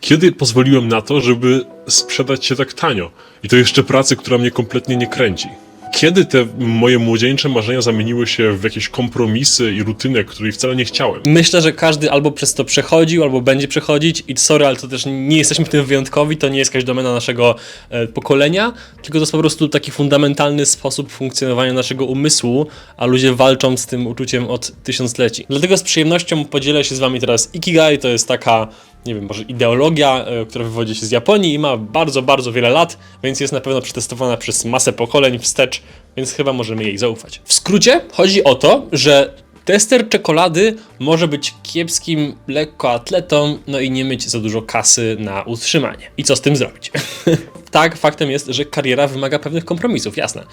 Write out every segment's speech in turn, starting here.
Kiedy pozwoliłem na to, żeby sprzedać się tak tanio? I to jeszcze pracy, która mnie kompletnie nie kręci. Kiedy te moje młodzieńcze marzenia zamieniły się w jakieś kompromisy i rutynę, której wcale nie chciałem? Myślę, że każdy albo przez to przechodził, albo będzie przechodzić i sorry, ale to też nie jesteśmy w tym wyjątkowi, to nie jest jakaś domena naszego e, pokolenia, tylko to jest po prostu taki fundamentalny sposób funkcjonowania naszego umysłu, a ludzie walczą z tym uczuciem od tysiącleci. Dlatego z przyjemnością podzielę się z wami teraz Ikigai, to jest taka nie wiem, może ideologia, e, która wywodzi się z Japonii i ma bardzo, bardzo wiele lat, więc jest na pewno przetestowana przez masę pokoleń wstecz, więc chyba możemy jej zaufać. W skrócie chodzi o to, że tester czekolady może być kiepskim lekkoatletą, no i nie mieć za dużo kasy na utrzymanie. I co z tym zrobić? tak, faktem jest, że kariera wymaga pewnych kompromisów, jasne.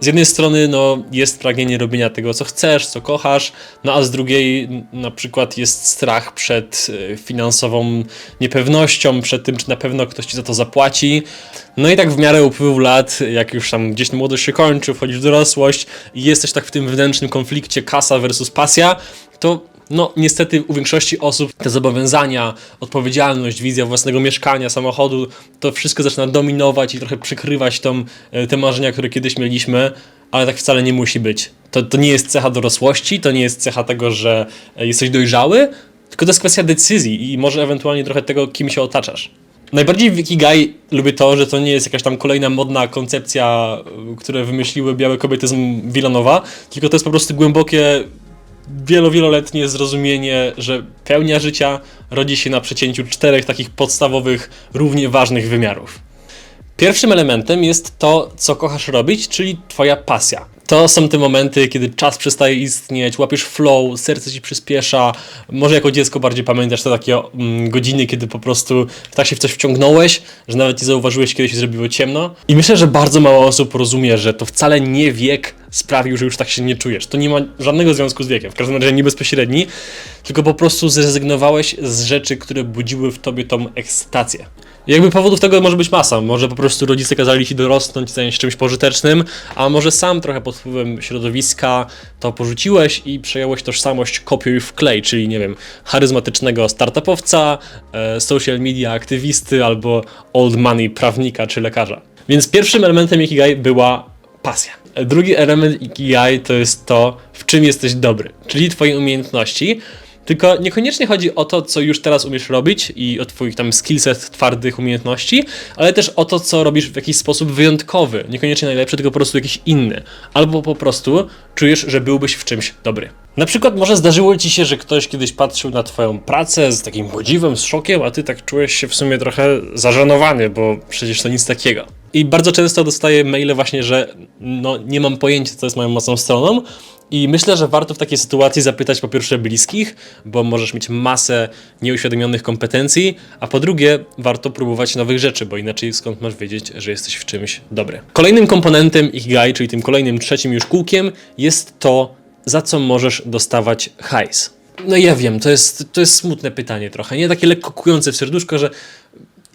Z jednej strony no, jest pragnienie robienia tego, co chcesz, co kochasz, no a z drugiej na przykład jest strach przed e, finansową niepewnością, przed tym, czy na pewno ktoś ci za to zapłaci. No i tak w miarę upływu lat, jak już tam gdzieś młodość się kończy, wchodzisz w dorosłość i jesteś tak w tym wewnętrznym konflikcie kasa versus pasja, to no niestety u większości osób te zobowiązania, odpowiedzialność, wizja własnego mieszkania, samochodu, to wszystko zaczyna dominować i trochę przykrywać tą, e, te marzenia, które kiedyś mieliśmy, ale tak wcale nie musi być. To, to nie jest cecha dorosłości, to nie jest cecha tego, że e, jesteś dojrzały, tylko to jest kwestia decyzji i może ewentualnie trochę tego, kim się otaczasz. Najbardziej w Ikigai lubię to, że to nie jest jakaś tam kolejna modna koncepcja, y, które wymyśliły białe kobiety z Wilanowa, tylko to jest po prostu głębokie, wielo, wieloletnie zrozumienie, że pełnia życia rodzi się na przecięciu czterech takich podstawowych, równie ważnych wymiarów. Pierwszym elementem jest to, co kochasz robić, czyli twoja pasja. To są te momenty, kiedy czas przestaje istnieć, łapiesz flow, serce ci przyspiesza. Może jako dziecko bardziej pamiętasz te takie mm, godziny, kiedy po prostu tak się w coś wciągnąłeś, że nawet nie zauważyłeś, kiedy się zrobiło ciemno. I myślę, że bardzo mało osób rozumie, że to wcale nie wiek sprawił, że już tak się nie czujesz. To nie ma żadnego związku z wiekiem, w każdym razie nie bezpośredni, tylko po prostu zrezygnowałeś z rzeczy, które budziły w tobie tą ekscytację. Jakby powodów tego może być masa. Może po prostu rodzice kazali ci dorosnąć, zająć się czymś pożytecznym, a może sam trochę pod wpływem środowiska to porzuciłeś i przejąłeś tożsamość kopiuj w klej, czyli nie wiem, charyzmatycznego startupowca, e, social media aktywisty albo old money prawnika czy lekarza. Więc pierwszym elementem Ikigai była pasja. Drugi element Ikigai to jest to, w czym jesteś dobry, czyli twoje umiejętności. Tylko niekoniecznie chodzi o to, co już teraz umiesz robić i o twoich tam skillset twardych umiejętności, ale też o to, co robisz w jakiś sposób wyjątkowy. Niekoniecznie najlepszy, tylko po prostu jakiś inny. Albo po prostu czujesz, że byłbyś w czymś dobry. Na przykład może zdarzyło ci się, że ktoś kiedyś patrzył na twoją pracę z takim podziwem, z szokiem, a ty tak czułeś się w sumie trochę zażenowany, bo przecież to nic takiego. I bardzo często dostaję maile właśnie, że no nie mam pojęcia, co jest moją mocną stroną, i myślę, że warto w takiej sytuacji zapytać po pierwsze bliskich, bo możesz mieć masę nieuświadomionych kompetencji, a po drugie warto próbować nowych rzeczy, bo inaczej skąd masz wiedzieć, że jesteś w czymś dobry. Kolejnym komponentem Ikigai, czyli tym kolejnym trzecim już kółkiem, jest to, za co możesz dostawać hajs. No ja wiem, to jest, to jest smutne pytanie trochę, nie? Takie lekko kujące w serduszko, że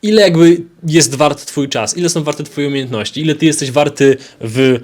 ile jakby jest wart twój czas, ile są warte twoje umiejętności, ile ty jesteś warty w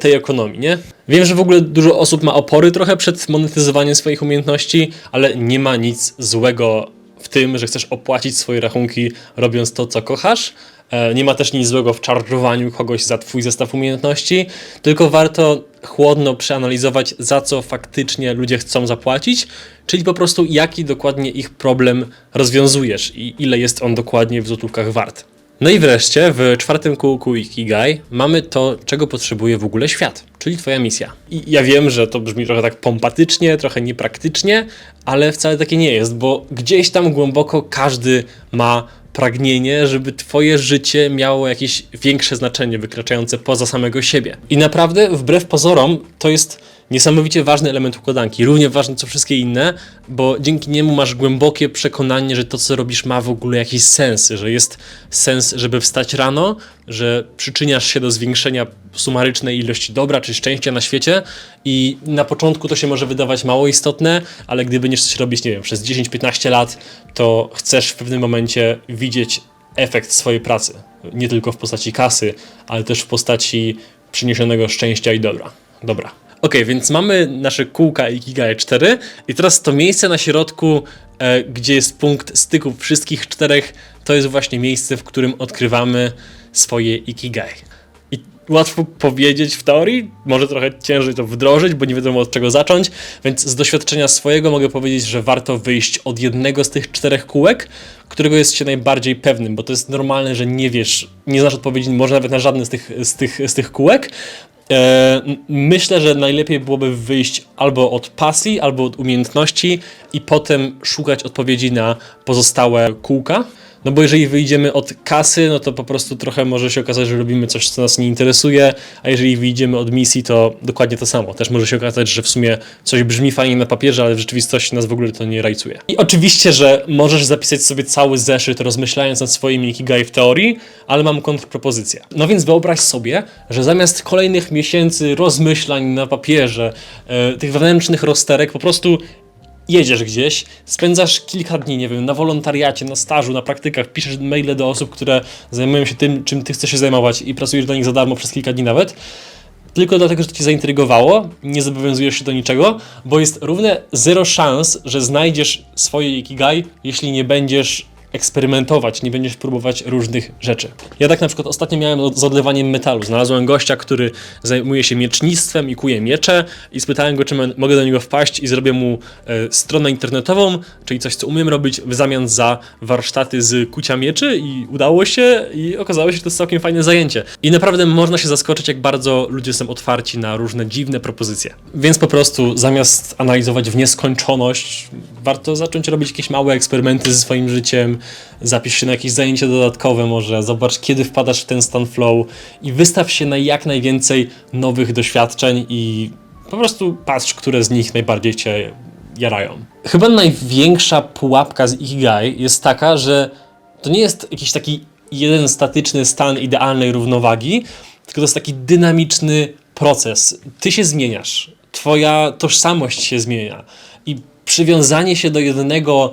tej ekonomii, nie? Wiem, że w ogóle dużo osób ma opory trochę przed monetyzowaniem swoich umiejętności, ale nie ma nic złego w tym, że chcesz opłacić swoje rachunki robiąc to, co kochasz. E, Nie ma też nic złego w czarżowaniu kogoś za twój zestaw umiejętności, tylko warto chłodno przeanalizować, za co faktycznie ludzie chcą zapłacić, czyli po prostu jaki dokładnie ich problem rozwiązujesz i ile jest on dokładnie w złotówkach wart. No i wreszcie w czwartym kółku Ikigai mamy to, czego potrzebuje w ogóle świat, czyli twoja misja. I ja wiem, że to brzmi trochę tak pompatycznie, trochę niepraktycznie, ale wcale takie nie jest, bo gdzieś tam głęboko każdy ma pragnienie, żeby twoje życie miało jakieś większe znaczenie, wykraczające poza samego siebie. I naprawdę, wbrew pozorom, to jest niesamowicie ważny element układanki, równie ważny co wszystkie inne, bo dzięki niemu masz głębokie przekonanie, że to, co robisz, ma w ogóle jakiś sens, że jest sens, żeby wstać rano, że przyczyniasz się do zwiększenia sumarycznej ilości dobra czy szczęścia na świecie i na początku to się może wydawać mało istotne, ale gdy będziesz coś robić, nie wiem, przez 10-15 lat, to chcesz w pewnym momencie widzieć efekt swojej pracy. Nie tylko w postaci kasy, ale też w postaci przyniesionego szczęścia i dobra. Dobra. Ok, więc mamy nasze kółka Ikigai 4 i teraz to miejsce na środku e, gdzie jest punkt styku wszystkich czterech, to jest właśnie miejsce, w którym odkrywamy swoje ikigai. I łatwo powiedzieć w teorii, może trochę ciężej to wdrożyć, bo nie wiadomo od czego zacząć, więc z doświadczenia swojego mogę powiedzieć, że warto wyjść od jednego z tych czterech kółek, którego jest się najbardziej pewnym, bo to jest normalne, że nie wiesz, nie znasz odpowiedzi, może nawet na żadne z tych, z tych, z tych kółek. E, myślę, że najlepiej byłoby wyjść albo od pasji, albo od umiejętności i potem szukać odpowiedzi na pozostałe kółka. No bo jeżeli wyjdziemy od kasy, no to po prostu trochę może się okazać, że robimy coś, co nas nie interesuje, a jeżeli wyjdziemy od misji, to dokładnie to samo. Też może się okazać, że w sumie coś brzmi fajnie na papierze, ale w rzeczywistości nas w ogóle to nie rajcuje. I oczywiście, że możesz zapisać sobie cały zeszyt rozmyślając nad swoimi ikigai w teorii, ale mam kontrpropozycję. No więc wyobraź sobie, że zamiast kolejnych miesięcy rozmyślań na papierze, e, tych wewnętrznych rozterek, po prostu jedziesz gdzieś, spędzasz kilka dni, nie wiem, na wolontariacie, na stażu, na praktykach, piszesz maile do osób, które zajmują się tym, czym ty chcesz się zajmować i pracujesz dla nich za darmo przez kilka dni nawet, tylko dlatego, że cię zaintrygowało, nie zobowiązujesz się do niczego, bo jest równe zero szans, że znajdziesz swoje ikigai, jeśli nie będziesz eksperymentować, nie będziesz próbować różnych rzeczy. Ja tak na przykład ostatnio miałem z odlewaniem metalu. Znalazłem gościa, który zajmuje się miecznictwem i kuje miecze i spytałem go, czy mogę do niego wpaść i zrobię mu e, stronę internetową, czyli coś, co umiem robić w zamian za warsztaty z kucia mieczy i udało się i okazało się, że to jest całkiem fajne zajęcie. I naprawdę można się zaskoczyć, jak bardzo ludzie są otwarci na różne dziwne propozycje. Więc po prostu zamiast analizować w nieskończoność, warto zacząć robić jakieś małe eksperymenty ze swoim życiem, zapisz się na jakieś zajęcia dodatkowe może, zobacz kiedy wpadasz w ten stan flow i wystaw się na jak najwięcej nowych doświadczeń i po prostu patrz, które z nich najbardziej cię jarają. Chyba największa pułapka z Ikigai jest taka, że to nie jest jakiś taki jeden statyczny stan idealnej równowagi, tylko to jest taki dynamiczny proces. Ty się zmieniasz, twoja tożsamość się zmienia i przywiązanie się do jednego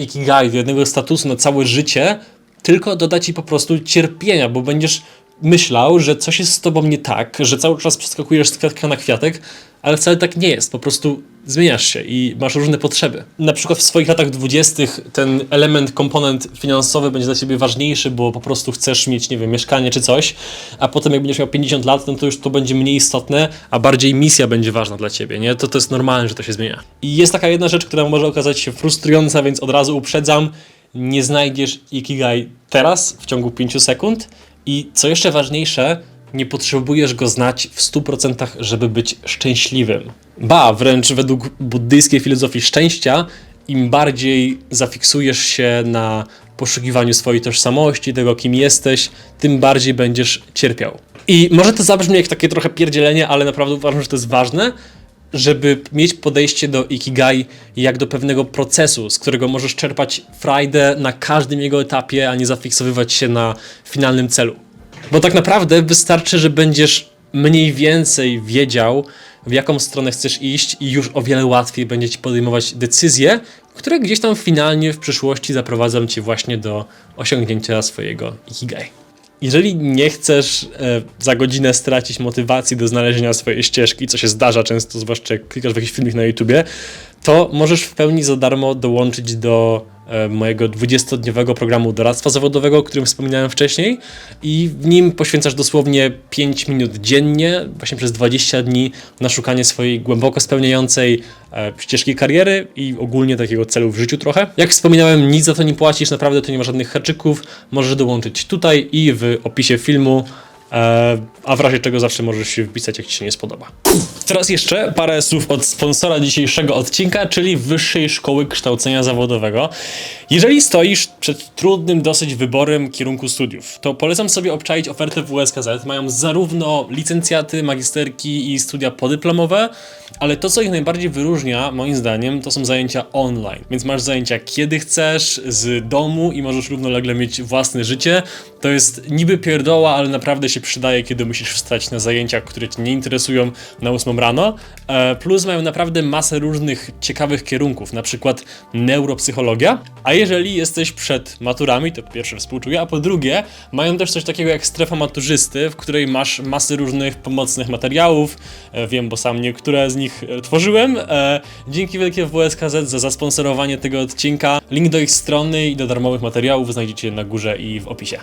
ikigai, jednego statusu na całe życie tylko doda ci po prostu cierpienia, bo będziesz myślał, że coś jest z tobą nie tak, że cały czas przeskakujesz z kwiatka na kwiatek, ale wcale tak nie jest. Po prostu zmieniasz się i masz różne potrzeby. Na przykład w swoich latach dwudziestych ten element, komponent finansowy będzie dla ciebie ważniejszy, bo po prostu chcesz mieć, nie wiem, mieszkanie czy coś, a potem jak będziesz miał 50 lat, no to już to będzie mniej istotne, a bardziej misja będzie ważna dla ciebie, nie? To, to jest normalne, że to się zmienia. I jest taka jedna rzecz, która może okazać się frustrująca, więc od razu uprzedzam, nie znajdziesz Ikigai teraz, w ciągu 5 sekund i co jeszcze ważniejsze, nie potrzebujesz go znać w 100%, żeby być szczęśliwym. Ba, wręcz według buddyjskiej filozofii szczęścia, im bardziej zafiksujesz się na poszukiwaniu swojej tożsamości, tego kim jesteś, tym bardziej będziesz cierpiał. I może to zabrzmi jak takie trochę pierdzielenie, ale naprawdę uważam, że to jest ważne, żeby mieć podejście do Ikigai jak do pewnego procesu, z którego możesz czerpać frajdę na każdym jego etapie, a nie zafiksowywać się na finalnym celu. Bo tak naprawdę wystarczy, że będziesz mniej więcej wiedział, w jaką stronę chcesz iść i już o wiele łatwiej będzie ci podejmować decyzje, które gdzieś tam finalnie w przyszłości zaprowadzą cię właśnie do osiągnięcia swojego Ikigai. Jeżeli nie chcesz e, za godzinę stracić motywacji do znalezienia swojej ścieżki, co się zdarza często, zwłaszcza jak klikasz w jakiś filmik na YouTubie, to możesz w pełni za darmo dołączyć do e, mojego 20-dniowego programu doradztwa zawodowego, o którym wspominałem wcześniej i w nim poświęcasz dosłownie 5 minut dziennie, właśnie przez 20 dni na szukanie swojej głęboko spełniającej e, ścieżki kariery i ogólnie takiego celu w życiu trochę. Jak wspominałem, nic za to nie płacisz, naprawdę to nie ma żadnych haczyków, możesz dołączyć tutaj i w opisie filmu E, a w razie czego zawsze możesz się wpisać, jak Ci się nie spodoba. Teraz jeszcze parę słów od sponsora dzisiejszego odcinka, czyli Wyższej Szkoły Kształcenia Zawodowego. Jeżeli stoisz przed trudnym dosyć wyborem kierunku studiów, to polecam sobie obczaić ofertę WSKZ. Mają zarówno licencjaty, magisterki i studia podyplomowe, ale to, co ich najbardziej wyróżnia, moim zdaniem, to są zajęcia online. Więc masz zajęcia kiedy chcesz, z domu i możesz równolegle mieć własne życie. To jest niby pierdoła, ale naprawdę się przydaje, kiedy musisz wstać na zajęcia, które cię nie interesują na 8 rano, e, plus mają naprawdę masę różnych ciekawych kierunków, na przykład neuropsychologia, a jeżeli jesteś przed maturami, to pierwsze współczuję, a po drugie mają też coś takiego jak strefa maturzysty, w której masz masy różnych pomocnych materiałów, e, wiem, bo sam niektóre z nich e, tworzyłem. Dzięki wielkie WSKZ za zasponsorowanie tego odcinka. Link do ich strony i do darmowych materiałów znajdziecie na górze i w opisie.